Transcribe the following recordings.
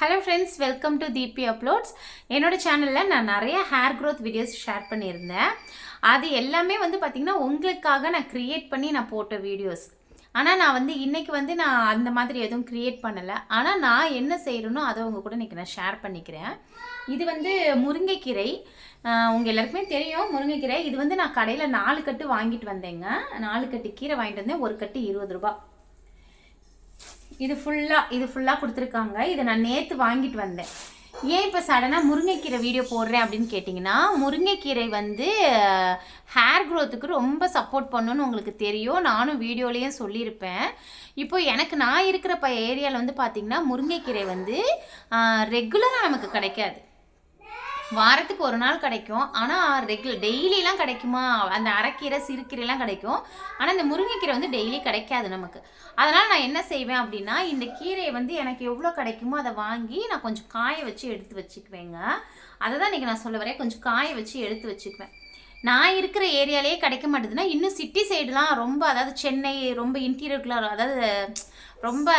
Hello friends welcome to Deepi uploads என்னோட சேனலில் நான் நிறைய ஹேர் க்ரோத் வீடியோஸ் ஷேர் பண்ணியிருந்தேன். அது எல்லாமே வந்து பார்த்திங்கன்னா உங்களுக்காக நான் க்ரியேட் பண்ணி நான் போட்ட வீடியோஸ் ஆனால் நான் வந்து இன்றைக்கி வந்து நான் அந்த மாதிரி எதுவும் க்ரியேட் பண்ணலை. ஆனால் நான் என்ன செய்கிறேனோ அதை உங்கள் கூட இன்றைக்கி நான் ஷேர் பண்ணிக்கிறேன். இது வந்து முருங்கைக்கீரை. உங்கள் எல்லாருக்குமே தெரியும் முருங்கைக்கீரை. இது வந்து நான் கடையில் நாலு கட்டு வாங்கிட்டு வந்தேங்க. நாலு கட்டு கீரை வாங்கிட்டு வந்தேன். ஒரு கட்டு இருபது ரூபாய். இது ஃபுல்லாக இது ஃபுல்லாக கொடுத்துருக்காங்க. இதை நான் நேற்று வாங்கிட்டு வந்தேன். ஏன் இப்போ சடனாக முருங்கைக்கீரை வீடியோ போடுறேன் அப்படின்னு கேட்டிங்கன்னா முருங்கைக்கீரை வந்து ஹேர் க்ரோத்துக்கு ரொம்ப சப்போர்ட் பண்ணுன்னு உங்களுக்கு தெரியும். நானும் வீடியோலேயும் சொல்லியிருப்பேன். இப்போ எனக்கு நான் இருக்கிற ப ஏரியாவில் வந்து பார்த்திங்கன்னா முருங்கைக்கீரை வந்து ரெகுலராக நமக்கு கிடைக்காது. வாரத்துக்கு ஒரு நாள் கிடைக்கும். ஆனால் ரெகுலர் டெய்லிலாம் கிடைக்குமா? அந்த அரைக்கீரை சிறுக்கீரைலாம் கிடைக்கும். ஆனால் இந்த முருங்கைக்கீரை வந்து டெய்லி கிடைக்காது நமக்கு. அதனால் நான் என்ன செய்வேன் அப்படின்னா இந்த கீரையை வந்து எனக்கு எவ்வளோ கிடைக்குமோ அதை வாங்கி நான் கொஞ்சம் காய வச்சு எடுத்து வச்சுக்குவேங்க. அதை தான் இன்றைக்கி நான் சொல்ல வரேன். கொஞ்சம் காய வச்சு எடுத்து வச்சுக்குவேன். நான் இருக்கிற ஏரியாலேயே கிடைக்க மாட்டேதுன்னா இன்னும் சிட்டி சைடுலாம் ரொம்ப அதாவது சென்னை ரொம்ப இன்டீரியர்குள்ள அதாவது ரொம்ப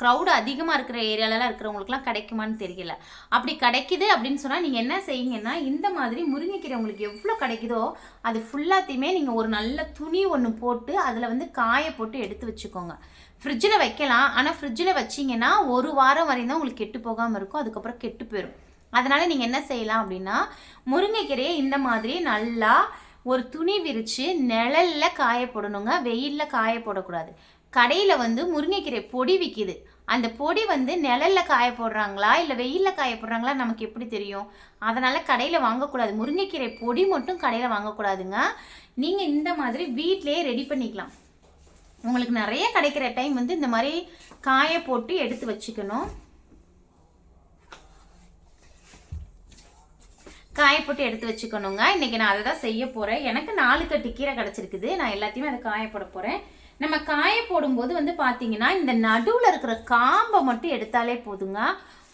க்ரௌடு அதிகமாக இருக்கிற ஏரியாலலாம் இருக்கிறவங்களுக்குலாம் கிடைக்குமான்னு தெரியல. அப்படி கிடைக்குது அப்படின்னு சொன்னால் நீங்கள் என்ன செய்யுங்கன்னா இந்த மாதிரி முருங்கைக்கீரை உங்களுக்கு எவ்வளோ கிடைக்குதோ அது ஃபுல்லாத்தையுமே நீங்கள் ஒரு நல்ல துணி ஒன்று போட்டு அதில் வந்து காய போட்டு எடுத்து வச்சுக்கோங்க. ஃப்ரிட்ஜில் வைக்கலாம். ஆனால் ஃப்ரிட்ஜில் வச்சிங்கன்னா ஒரு வாரம் வரையும் தான் உங்களுக்கு கெட்டு போகாமல் இருக்கும். அதுக்கப்புறம் கெட்டு போயிடும் அதனால் நீங்கள் என்ன செய்யலாம் அப்படின்னா முருங்கைக்கீரையை இந்த மாதிரி நல்லா ஒரு துணி விரித்து நிழலில் காய போடணுங்க. வெயிலில் காய போடக்கூடாது. கடையில் வந்து முருங்கைக்கீரை பொடி விற்கிது அந்த பொடி வந்து நிழலில் காய போடுறாங்களா இல்லை வெயிலில் காய போடுறாங்களா நமக்கு எப்படி தெரியும்? அதனால் கடையில் வாங்கக்கூடாது. முருங்கைக்கீரை பொடி மட்டும் கடையில் வாங்கக்கூடாதுங்க. நீங்கள் இந்த மாதிரி வீட்டிலேயே ரெடி பண்ணிக்கலாம். உங்களுக்கு நிறைய கிடைக்கிற டைம் வந்து இந்த மாதிரி காய போட்டு எடுத்து வச்சுக்கணும். காய போட்டு எடுத்து வச்சுக்கணுங்க. இன்னைக்கு நான் அதை தான் செய்ய போகிறேன் எனக்கு நாலு கட்டு கீரை கிடச்சிருக்குது. நான் எல்லாத்தையுமே அதை காய போட போகிறேன் நம்ம காய போடும்போது வந்து பார்த்தீங்கன்னா இந்த நடுவில் இருக்கிற காம்பை மட்டும் எடுத்தாலே போதுங்க.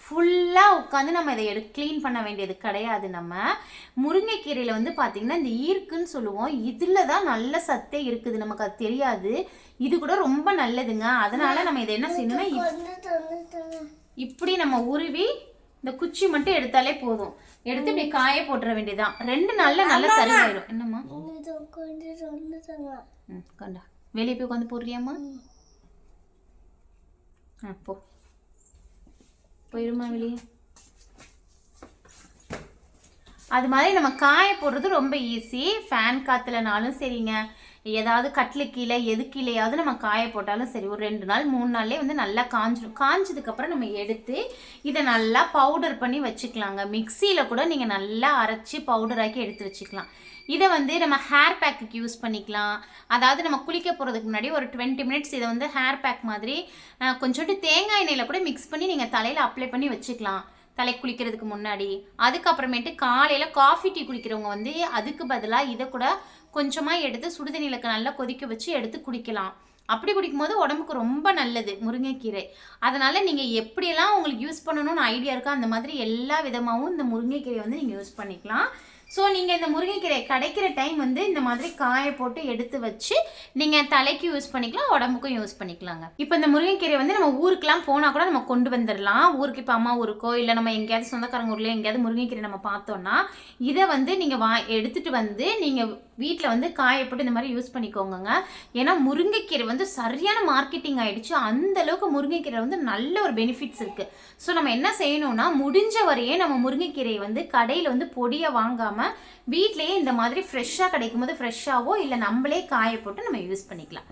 ஃபுல்லாக உட்காந்து நம்ம இதை எடு க்ளீன் பண்ண வேண்டியது கிடையாது நம்ம. முருங்கைக்கீரையில் வந்து பார்த்திங்கன்னா இந்த ஈர்க்குன்னு சொல்லுவோம். இதில் தான் நல்ல சத்தே இருக்குது. நமக்கு அது தெரியாது. இது கூட ரொம்ப நல்லதுங்க. அதனால நம்ம இதை என்ன செய்யணும்னா இப்- இப்படி நம்ம உருவி இந்த குச்சி மட்டும் எடுத்தாலே போதும். எடுத்து இப்படி காய போட்டுற வேண்டியதுதான். ரெண்டு நாள்ல நல்லா சரியாயிரும். என்னம்மா? ம் கண்டா. வெளியே போய் உட்காந்து போடுறியாம்மா? ஆ போ. போயிருமா வெளியே? அது மாதிரி நம்ம காய போடுறது ரொம்ப ஈஸி ஃபேன் காற்றுலனாலும் சரிங்க. ஏதாவது கட்டில கீழே எது கீழேயாவது நம்ம காய போட்டாலும் சரி ஒரு ரெண்டு நாள் மூணு நாள்லேயே வந்து நல்லா காஞ்சிடும் காஞ்சதுக்கப்புறம் நம்ம எடுத்து இதை நல்லா பவுடர் பண்ணி வச்சுக்கலாங்க. மிக்சியில் கூட நீங்கள் நல்லா அரைச்சி பவுடர் ஆக்கி எடுத்து வச்சுக்கலாம். இதை வந்து நம்ம ஹேர் பேக்குக்கு யூஸ் பண்ணிக்கலாம். அதாவது நம்ம குளிக்க போகிறதுக்கு முன்னாடி ஒரு டுவெண்ட்டி மினிட்ஸ் இதை வந்து ஹேர் பேக் மாதிரி கொஞ்சோண்டு தேங்காய் எண்ணெயில் கூட மிக்ஸ் பண்ணி நீங்கள் தலையில் அப்ளை பண்ணி வச்சுக்கலாம். தலை குளிக்கிறதுக்கு முன்னாடி அதுக்கப்புறமேட்டு காலையில் காஃபி டீ குடிக்கிறவங்க வந்து அதுக்கு பதிலாக இதை கூட கொஞ்சமாக எடுத்து சுடுதண்ணியில் நல்லா கொதிக்க வச்சு எடுத்து குடிக்கலாம். அப்படி குடிக்கும்போது உடம்புக்கு ரொம்ப நல்லது முருங்கைக்கீரை. அதனால் நீங்கள் எப்படியெல்லாம் உங்களுக்கு யூஸ் பண்ணணும்னு ஐடியா இருக்கோ அந்த மாதிரி எல்லா விதமாகவும் இந்த முருங்கைக்கீரை வந்து நீங்கள் யூஸ் பண்ணிக்கலாம். ஸோ நீங்கள் இந்த முருங்கைக்கீரை கிடைக்கிற டைம் வந்து இந்த மாதிரி காய போட்டு எடுத்து வச்சு நீங்கள் தலைக்கு யூஸ் பண்ணிக்கலாம் உடம்புக்கும் யூஸ் பண்ணிக்கலாங்க. இப்போ இந்த முருங்கைக்கீரை வந்து நம்ம ஊருக்கெலாம் போனால் கூட நம்ம கொண்டு வந்துடலாம் ஊருக்கு இப்போ அம்மா ஊருக்கோ இல்லை நம்ம எங்கேயாவது சொந்தக்காரங்க ஊர்ல எங்கேயாவது முருங்கைக்கீரை நம்ம பார்த்தோன்னா இதை வந்து நீங்கள் வா எடுத்துகிட்டு வந்து நீங்கள் வீட்டில் வந்து காய போட்டு இந்த மாதிரி யூஸ் பண்ணிக்கோங்கங்க. ஏன்னா முருங்கைக்கீரை வந்து சரியான மார்க்கெட்டிங் ஆகிடுச்சு அந்த அளவுக்கு முருங்கைக்கீரை வந்து நல்ல ஒரு பெனிஃபிட்ஸ் இருக்குது ஸோ நம்ம என்ன செய்யணும்னா முடிஞ்ச வரையே நம்ம முருங்கைக்கீரையை வந்து கடையில் வந்து பொடியை வாங்காமல் வீட்டிலேயே இந்த மாதிரி ஃப்ரெஷ்ஷாக கிடைக்கும் போது ஃப்ரெஷ்ஷாகவோ இல்லை நம்மளே காய போட்டு நம்ம யூஸ் பண்ணிக்கலாம்.